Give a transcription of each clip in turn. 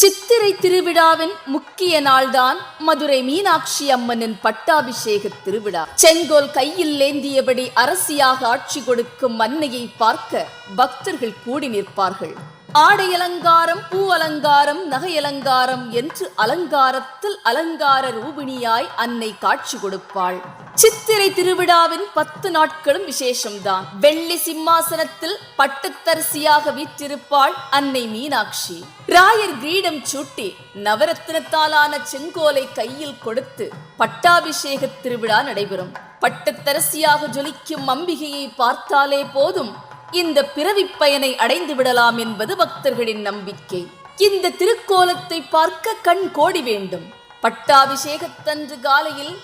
சித்திரை திருவிழாவின் முக்கிய நாள்தான் மதுரை மீனாட்சி அம்மனின் பட்டாபிஷேக திருவிழா. செங்கோல் கையில் ஏந்தியபடி அரசியாக ஆட்சி கொடுக்கும் மன்னையை பார்க்க பக்தர்கள் கூடி நிற்பார்கள். ஆடை அலங்காரம் பூ அலங்காரம் நகை அலங்காரம் என்று அலங்காரத்தில் அலங்கார ரூபிணியாய் அன்னை காட்சி கொடுப்பாள். சித்திரை திருவிழாவின் பத்து நாட்களும் விசேஷம்தான். வெள்ளி சிம்மாசனத்தில் பட்டுத்தரசியாக வீற்றிருப்பாள் அன்னை மீனாட்சி. ராயர் கிரீடம் சூட்டி நவரத்தினத்தாலான செங்கோலை கையில் கொடுத்து பட்டாபிஷேக திருவிழா நடைபெறும். பட்டுத்தரசியாக ஜொலிக்கும் அம்பிகையை பார்த்தாலே போதும். இந்த பிறவி பயனை அடைந்து விடலாம் என்பது பக்தர்களின் நம்பிக்கை. இந்த திருக்கோலத்தை பார்க்க கண் கோடி வேண்டும். பட்டாபிஷேகத்தன்று காலையில்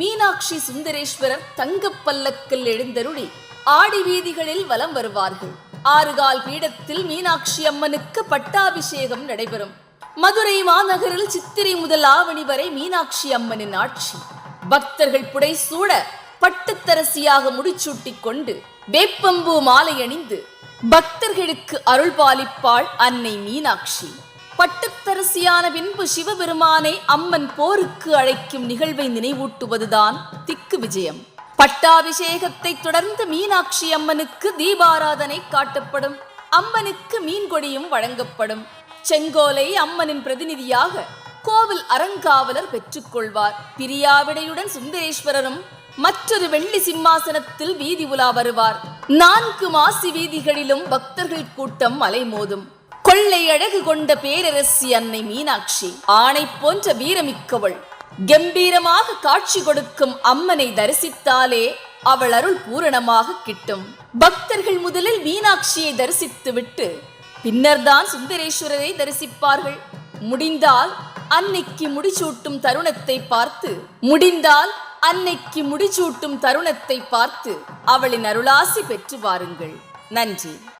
மீனாட்சி சுந்தரேஸ்வரர் தங்க பல்லக்கில் எழுந்தருளி ஆடி வீதிகளில் வலம் வருவார்கள். ஆறுகால் பீடத்தில் மீனாட்சி அம்மனுக்கு பட்டாபிஷேகம் நடைபெறும். மதுரை மாநகரில் சித்திரை முதல் ஆவணி வரை மீனாட்சி அம்மனின் ஆட்சி. பக்தர்கள் புடை சூட பட்டுத்தரசியாக முடிச்சூட்டிக் கொண்டு வேப்பம்பூ மாலை அணிந்து பக்தர்களுக்கு அருள் பாலிப்பாள் அன்னை மீனாட்சி. பட்டத்தரசியான பின்பு சிவபெருமானை அம்மன் போருக்கு அழைக்கும் நிகழ்வை நினைவூட்டுவதுதான் திக்கு விஜயம். பட்டாபிஷேகத்தை தொடர்ந்து மீனாட்சி அம்மனுக்கு தீபாராதனை காட்டப்படும். அம்மனுக்கு மீன் கொடியும் வழங்கப்படும். செங்கோலை அம்மனின் பிரதிநிதியாக கோவில் அறங்காவலர் பெற்றுக்கொள்வார். பிரியாவிடையுடன் சுந்தரேஸ்வரரும் மற்றொரு வெள்ளி சிம்மாசனத்தில் வீதி உலா வருவார். நான்கு மாசி வீதிகளிலும் பக்தர்கள் கூட்டம் அலைமோதும் கொள்ளை அழகு கொண்ட பேரரசி அன்னை மீனாட்சி ஆணை போன்ற வீரமிக்கவள். கம்பீரமாக காட்சி கொடுக்கும் அம்மனை தரிசித்தாலே அவள் அருள் பூரணமாக கிட்டும். பக்தர்கள் முதலில் மீனாட்சியை தரிசித்துவிட்டு பின்னர்தான் சுந்தரேஸ்வரரை தரிசிப்பார்கள். முடிந்தால் அன்னைக்கு முடிச்சூட்டும் தருணத்தை பார்த்து முடிந்தால் அன்னைக்கு முடிச்சூட்டும் தருணத்தை பார்த்து அவளின் அருளாசி பெற்று வாருங்கள். நன்றி.